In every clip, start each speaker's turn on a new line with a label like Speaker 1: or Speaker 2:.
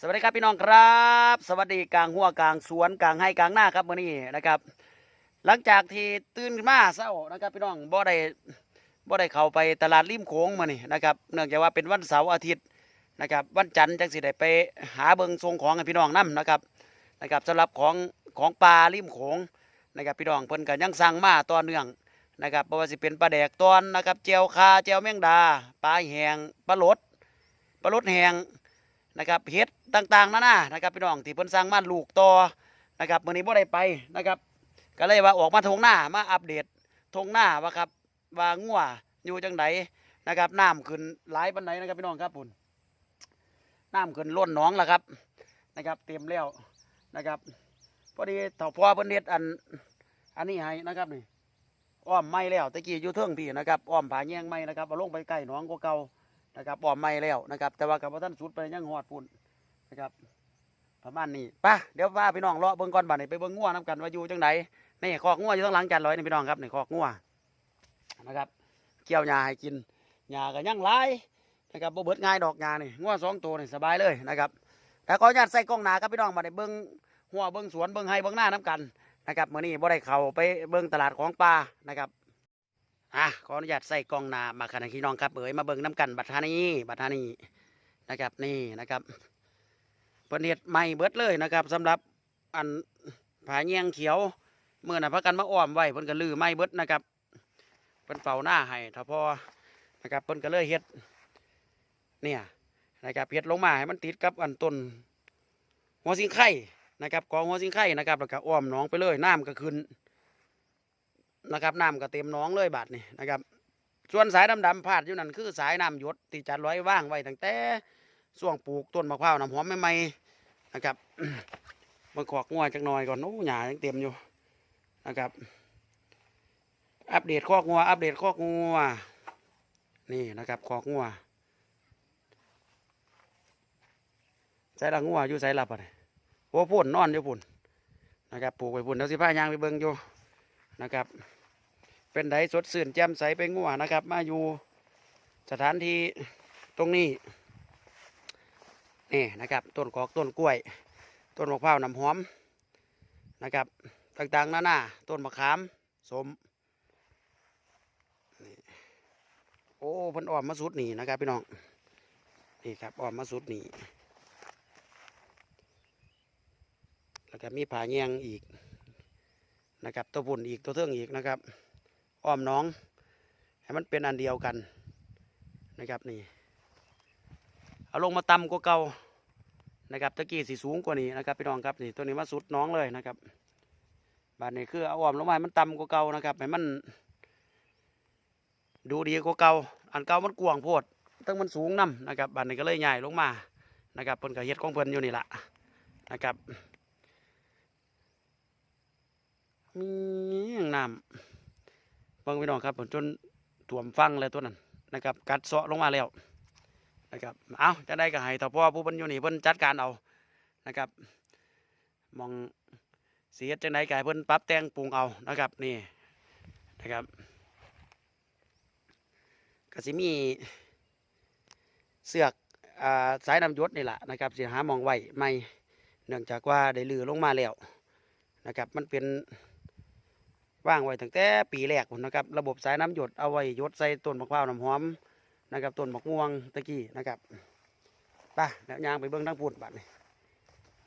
Speaker 1: สวัสดีครับพี่น้องครับ สวัสดีกลางหัวกลางสวนกลางให้กลางหน้าครับมื้อนี้นะครับ หลังจากที่ตื่นมาเช้านะครับ พี่น้องบ่ได้บ่ได้เข้าไปตลาดริมโขงมานี่นะครับเนื่องจากว่าเป็นวันเสาร์อาทิตย์นะครับ วันจันทร์จังสิได้ไปหาเบิงทรงของพี่น้องนํนะครับนะครับสำหรับของของปลาริมโขงนะครับพี่น้องเพิ่นก็ยังสั่งมาต่อเนื่องนะครับบ่ว่าสิเป็นปลาแดกตอนนะครับเจียวคาเจียวแมงดาปลาแหงปลาลดปลาลดแหง นะครับเฮ็ดต่างๆนานานะครับพี่น้องที่เพิ่นสร้างบ้านลูกต่อนะครับมื้อนี้บ่ได้ไปนะครับก็เลยว่าออกมาทงหน้ามาอัปเดตทงหน้าว่าครับว่างัวอยู่จังไดนะครับน้ำขึ้นหลายปานใดนะครับพี่น้องครับปุ่นน้ำขึ้นล้นหนองแล้วครับนะครับเต็มแล้วนะครับพอดีเถ่าพ่อเพิ่นเฮ็ดอันอันนี้ให้นะครับนี่อ้อมไม้แล้วตะกี้อยู่เทิงพี่นะครับอ้อมผาแยงไม้นะครับเอาลงไปใกล้หนองกว่าเก่า นะครับปอมไม่แล้วนะครับ แต่ว่ากับท่านสุดไปยังหอดปุ่นนะครับ ประมาณนี้ป่ะเดี๋ยวพาพี่น้องเลาะเบิ่งก่อนบัดนี้ไปเบิ่งงัวน้ำกันว่าอยู่จังไดนี่คอกงัวอยู่ข้งหลังจานร้อยนี่พี่น้องครับนี่คอกงัวนะครับ เกี่ยวหญ้าให้กินหญ้าก็ยังหลายนะครับบ่เบิดง่ายดอกหญ้านี่งัวสองตัวนี่สบายเลยนะครับแล้วขออนุญาตใส่กล้องหนาครับพี่น้องมาได้เบิ่งหัวเบิ่งสวนเบิ่งไห้เบิ่งหน้าน้ำกันนะครับเมื้อนี้บ่ได้เข้าไปเบิ่งตลาดของปลานะครับ อะขออนุญาตใส่กล้องหน้ามาคันให้พี่น้องครับเอ๋ยมาเบิ่งน้ำกันบัดทานีบัดทานีนะครับนี่นะครับเพิ่นเฮ็ดใหม่เบิดเลยนะครับสำหรับอันผาแยงเขียวเมื่อน่ะพักกันมาอ้อมไว้เพิ่นก็ลือใหม่เบิดนะครับเพิ่นเฝ้าหน้าให้ถ้าพอนะครับเพิ่นก็เลยเฮ็ดเนี่ยนะครับเฮ็ดลงมาให้มันติดกับอันต้นหัวสิงไข่นะครับกองหัวสิงไข่นะครับแล้วก็อ้อมหนองไปเลยน้ำก็ขึ้น นะครับน้ำก็เต็มน้องเลยบาดนี่นะครับ ส่วนสายดำๆพาดอยู่นั่นคือสายน้ำหยดที่จัดร้อยว่างไว้ตั้งแต่ช่วงปลูกต้นมะพร้าวน้ำหอมใหม่ๆนะครับมาขอกงัวจักหน่อยก่อนโอ้หญ้ายังเต็มอยู่นะครับ อัปเดตขอกงัว อัปเดตขอกงัวนี่นะครับขอกงัวใส่ละงัวอยู่ใส่ลับอะนี่โอ้พุ่นนอนอยู่พุ่นนะครับปลูกไว้พุ่นเดี๋ยวสิพายางไปเบิ่งอยู่นะครับ เป็นไดสดสื่นแจ่มใสไปงัวนะครับ มาอยู่สถานที่ตรงนี้นี่นะครับต้นกอกต้นกล้วย ต้นมะพร้าวน้ำหอมนะครับต่างๆนานาต้นมะขามสมโอ้พิ่นออมมาสุดนี่นะครับพี่น้องนี่ครับออมมาสุดนี่แล้วก็มีผาแยงอีกนะครับตัวปุ่นอีกตัวเทื่องอีกนะครับ อ้อมน้อง ให้มันเป็นอันเดียวกันนะครับนี่เอาลงมาต่ำกว่าเก่านะครับตะกี้สีสูงกว่านี้นะครับพี่น้องครับนี่ตัวนี้มาสุดน้องเลยนะครับบานนี้คือเอาอ้อมลงมาให้มันต่ำกว่าเก่านะครับให้มัน ดูดีกว่าเก่าอันเก่ามันกว้างโพดตั้งมันสูงนํนะครับบานนี้ก็เลยใหญ่ลงมานะครับเพิ่นก็เฮ็ดของเพิ่นอยู่นี่ละนะครับมีอย่างน้ำ เบิ่งพี่น้องครับผมจนถ่วมฟังเลยตัวนั้นนะครับ กัดเสาะลงมาแล้วนะครับเอาจะได้ก็ให้ต่อพ่อผู้เพิ่นอยู่นี่เพิ่นจัดการเอานะครับมองเสียจังไดก็ให้เพิ่นปรับแต่งปรุงเอานะครับนี่นะครับก็สิมีเสือกอสายนำยศนี่แหละนะครับสิหามองไหวไม่เนื่องจากว่าได้ลือลงมาแล้วนะครับ มันเป็น ว่างไว้ตั้งแต่ปีแรกพุ่นะครับ ระบบสายน้ำหยดเอาไว้หยดใส่ต้นมะพร้าวน้ำหอมนะครับต้นมะม่วงตะกี้นะครับไปเดี๋ยวยางไปเบิ้งทั้งพุ่นบัดนี้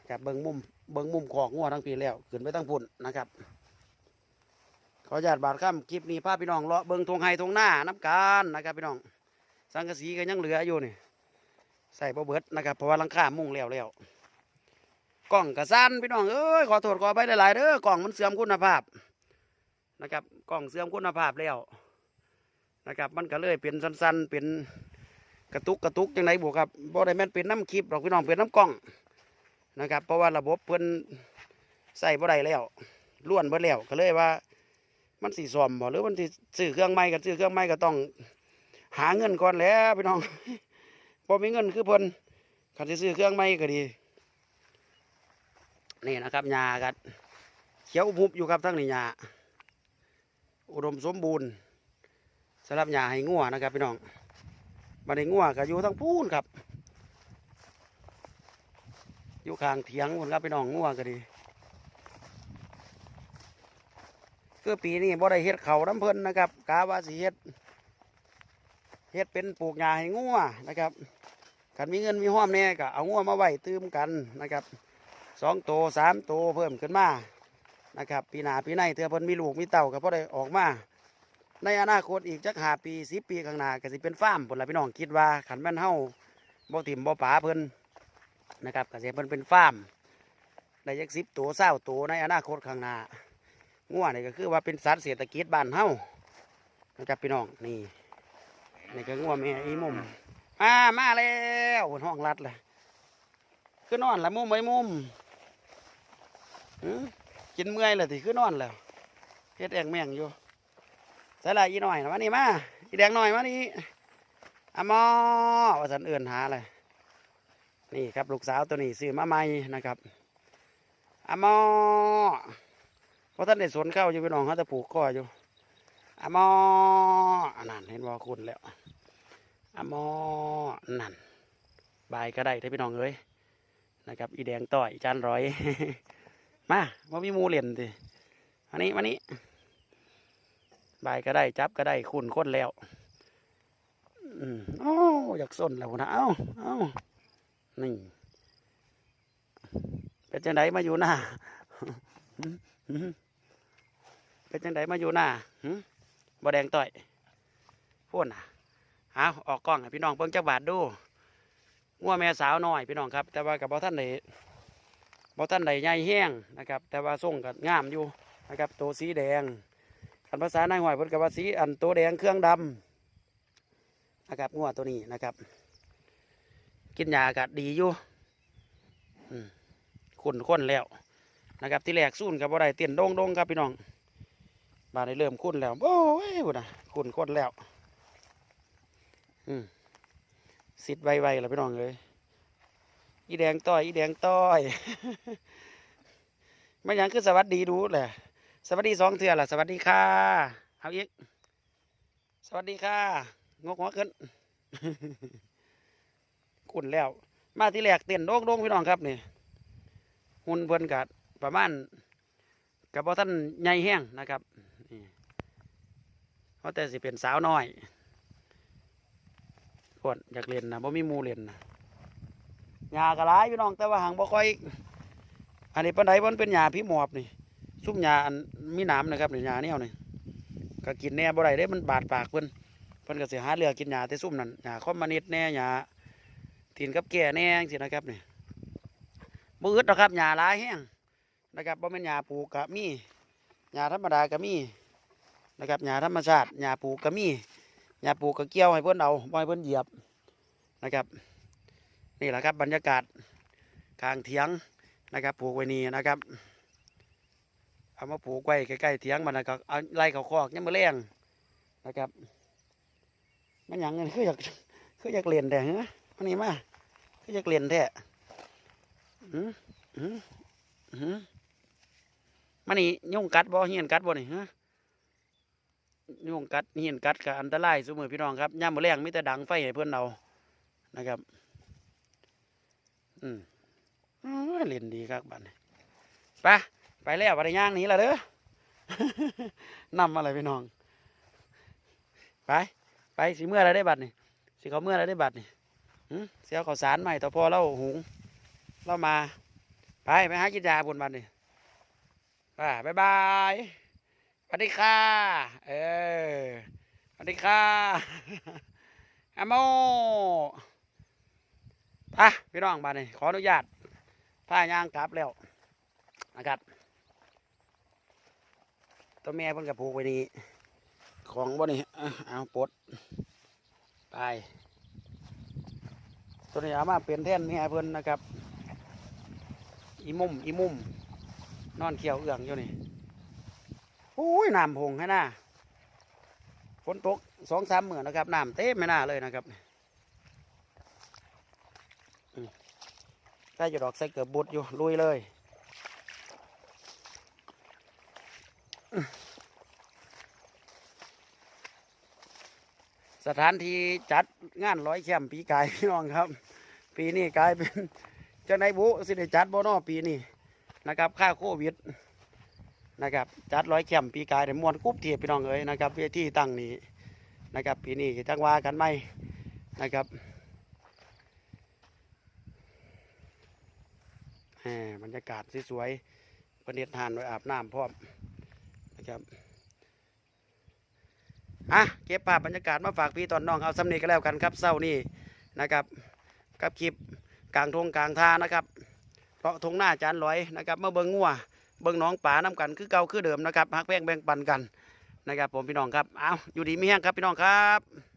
Speaker 1: ครับเบิ้งมุมเบิ้งมุมขอกงัวทั้งปีแล้วขึ้นไปทั้งพุ่นนะครับ ขอญาตบาดข้ามคลิปนี้พาพี่น้องเลาะเบิ้งทงไฮทงหน้าน้ำกันนะครับพี่น้อง สังกะสีก็ยังเหลืออยู่นี่ใส่บ่เบิดนะครับเพราะว่าลังคามุ่งแล้วแล้วกล้องกระสั้นพี่น้องเอ้ยขอโทษขอไปหลายๆเด้อกล้องมันเสื่อมคุณภาพ นะครับกล้องเสื่อมคุณภาพแล้วนะครับมันก็เลยเป็นสั้นๆเป็นกระตุกกระตุกจังไดบวกครับบ่ได้แม่นเป็นน้ำคลิปหรอกพี่น้องเป็นน้ำกล้องนะครับ เพราะว่าระบบเพิ่นใส่บ่ได้แล้วล้วนบิดแล้วก็เลยว่า มันสีซ่อมบ่หรือมันสิซื้อเครื่องใหม่ก็ซื้อเครื่องใหม่ก็ต้อง หาเงินก่อนแล้วพี่น้องพอมีเงินคือเพิ่นคันสิซื้อเครื่องใหม่ก็ดีนี่นะครับหญ้ากัเขียวอุบุบอยู่ครับทั้งนี้หญ้า อุดมสมบูรณ์สำหรับหญ้าให้งัวนะครับพี่น้องบันงัวก็อยู่ทั้งพูนครับ อยู่ข้างเถียงคนครับพี่น้องงัวก็ดีคือปีนี้บ่ได้เฮ็ดเขาน้ำเพิ่นนะครับกาว่าสิเฮ็ดเฮ็ดเป็นปลูกหญ้าให้งัวนะครับคันมีเงินมีห้อมแน่ก็เอางัวมาไว้ตื้มกันนะครับสองโตสามโตเพิ่มขึ้นมา นะครับปีหนาปีในเธอเพิ่นมีลูกมีเต่าก็พอได้ออกมา ในอนาคตอีกจักหาปีสิปีข้างหน้าก็สิเป็นฟาร์มผลละพี่น้องคิดว่าขันแม่นเฮาบ่ถิ่มบ่ป๋าเพิ่นนะครับก็สิให้เพิ่นเป็นฟาร์มได้จักสิบตัวเศร้าตัวในอนาคตข้างหน้างัวนี่ก็คือว่าเป็นสัตว์เศรษฐกิจบ้านเฮานะครับพี่น้องนี่นี่ก็งัวแม่อีมุมมามาแล้วห้องรัดเลยคือนอนละมุมไว้มุมหือ กินเมื่อยเลยที่คือนอนแล้วเฮ็ดแองแม่งอยู่ใส่ละอีหน่อยนะมานี่มาอีแดงหน่อยมานี่อมอว่าสันเอื่นหาเลยนี่ครับลูกสาวตัวนี้ซื้อมาใหม่นะครับอมอเพราะท่านได้สวนเข้าอยู่พี่น้องเขาจะผูกคออยู่อมอนั่นเห็นว่าคุณแล้วอมอนั่นบายก็ได้ท่าพี่น้องเอ้ยนะครับ อีแดงต่อยจานร้อย มาว่ามีมูเหรียญดิมานี่มานี่บายก็ได้จับก็ได้คุณค้นแล้วอืมโอ้อยากส้นแล้วนะเอ้าเอ้านี่เป็นจังไดมาอยู่หน้าเป็นจังไดมาอยู่หน้าบ่แดงต่อยพูดนะเอาออกกล้องให้พี่น้องเบิ่งจักบาทดูงัวแม่สาวน้อยพี่น้องครับ แต่ว่ากับบ่อท่านใด บ่ท่านใดใหญ่แห้งนะครับ แต่ว่าส่งกับงามอยู่นะครับตัวสีแดงอันภาษานายหอยพิ่นกับว่าสีอันตัวแดงเครื่องดำนะครับงัวตัวนี้นะครับ กินยาอากาศดีอยู่ขุนข้นแล้วนะครับที่แรกสู้นกับว่าได้เตียนโดงโดงครับพี่น้องบาได้เริ่มขุนแล้วโอ้ยบุนะขุนข้นแล้ว อืมสิทธิ์ไวๆแล้วพี่น้องเลย อีแดงต้อยอีแดงต้อยไม่ยังคือสวัสดีดูแหละสวัสดีสองเทือล่ะสวัสดีค่ะเอาอีกสวัสดีค่ะงกหัวขึ้นขุ่นแล้ว มาที่แรกเต้นโด่งโด่งพี่น้องครับนี่หุ่นเพิ่นกัดประมาณกับพ่ท่านใหญ่แห้งนะครับเพราะแต่สิเป็นสาวน้อยกดอยากเรียนนะบ่มีมูเรียนนะ หญ้ากระไรพี่น้องแต่ว่าหางบ่ค่อย อันนี้ปันไดมันเป็นหญ้าพี่หมอบนี่ซุ่มยาอันมีหน้ำนะครับนี่ยาเนี่ยนี่ก็กินแน่บ่ได้เด้มันบาดปากเพิ่นเพิ่นก็เสิหาเลือกินยาแต่ซุ่มนั่นยาคอมานิดแน่ยาถินกับแก่แน่จังนะครับนี่บ่อึดหรอกครับยาหลายแห้งนะครับบ่แม่นยาปลูกก็มียาธรรมดาก็มีนะครับยาธรรมชาติยาปลูกก็มียาปลูกก็เกี่ยวให้เพิ่นเอาบ่ให้เพิ่นเหยียบนะครับ นี่แหละครับบรรยากาศข้างเถียงนะครับปลูกไว้นี่นะครับเอามาปลูกไว้ใกล้ๆเถียงมันนะก็เอาไล่เขาคอกยังมาเลี้ยงนะครับมันหยังเงินคืออยากคืออยากเรียนแต่เหรอมันนี่มาคืออยากเรียนแท้หืมหืมหืมมันนี่ยุ่งกัดบ่เหียนกัดบ่นี่ฮะยุ่งกัดเหียนกัดกับอันตรายสมือพี่น้องครับย่ามมาเลี้ยงมีแต่ดังไฟให้เพื่อนเรานะครับ อืมเรียนดีครับบัดนี้ไปไปแล้ววันย่างนี้ละเด้อนำอะไรพี่น้อง ไป ไปสิเมื่อไรได้บัตรนี่สิเขาเมื่อไรได้บัตรนี่เสียข้าวสารใหม่ต่อพอเล่าหุงเล่ามา ไปไปหากินยาบนบัตรนี่ไปบายบายสวัสดีค่ะ เออสวัสดีค่ะอโม ไปพี่น้องบัตรนี่ขออนุญาตพายางกลับแล้วนะครับตัวแม่เพิ่นกับผูกไว้นี่ของบ่นี่เอาปดไปตัวนี้เอามาเปลี่ยนแท่นแม่เพิ่นนะครับ อีมุมอีมุมนอนเขียวเอื้องอยู่นี่โอ้ยน้ำพงให้หน้าฝนตกสองสามเมื่อนะครับน้ำเต็มไม่น่าเลยนะครับอืม ใกล้จะดอกใส่เกือบบุดอยู่ลุยเลยสถานที่จัดงานร้อยแคมปีกายพี่น้องครับ ปีนี้กลายเป็นจังไดบุสิได้จัดบ่นอปีนี้นะครับค่าโควิดนะครับ จัดร้อยแคมปีกายได้มวนกุ๊บเทียบพี่น้องเอ้ยนะครับเวทีตั้งนี้นะครับ ปีนี้จังว่ากันไหมนะครับแหม บรรยากาศสวยๆประเด็ดทานไว้อาบน้ำพร้อมนะครับอะเก็บภาพบรรยากาศมาฝากพี่ตอนน้องเอาสำเนีก็แล้วกันครับเศร้านี่นะครับ กับคลิปกลางทงกลางทานะครับเพราะทงหน้าจานลอยนะครับมาเบิ้งงัวเบิ้งน้องป่าน้ำกันคือเก่าคือเดิมนะครับฮักแพงแบ่งปันกันนะครับ ผมพี่น้องครับเอาอยู่ดีไมีแห้งครับพี่น้องครับ